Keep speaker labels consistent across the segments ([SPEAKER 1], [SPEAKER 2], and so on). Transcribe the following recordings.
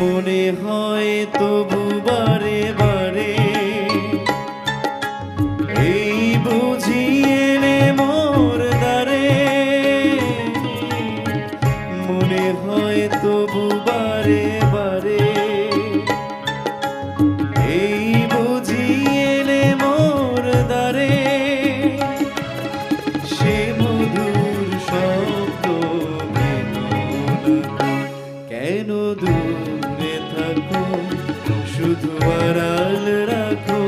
[SPEAKER 1] মনে হয় তবু বারে বারে। এই বুঝি এলে মোর দ্বারে। মনে হয় তবু বারে বারে। এই বুঝি এলে মোর দ্বারে। সে মধুর শব্দ কেন দূরে? শুধু আড়াল রাখো।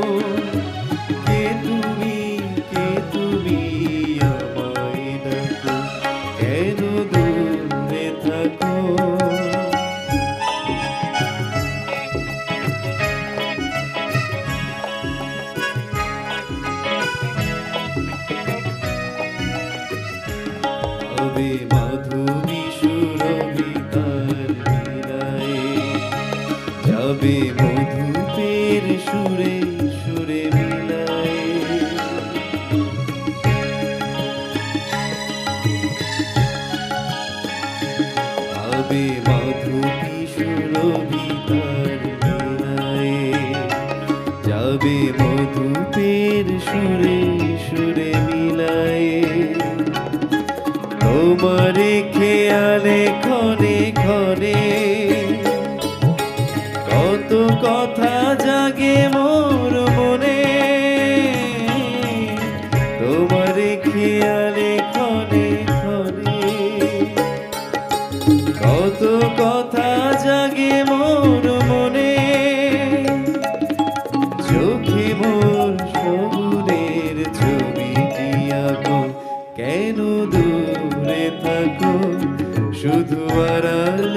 [SPEAKER 1] কে তুমি কে তুমি আমায় ডাকো? কেন দূরে থাকো? মাধুরী ভাবে মাধুরী সুরভি তার মিলায়ে যাবে মধুপের সুরে সুরে খেয়ালে কথা জাগে মোর মনে। খেয়ালে কত কথা জাগে মোর মনে। চোখে মোর সবুদের ছবিটি আঁকো। কেন দূরে থাকো? শুধু আড়াল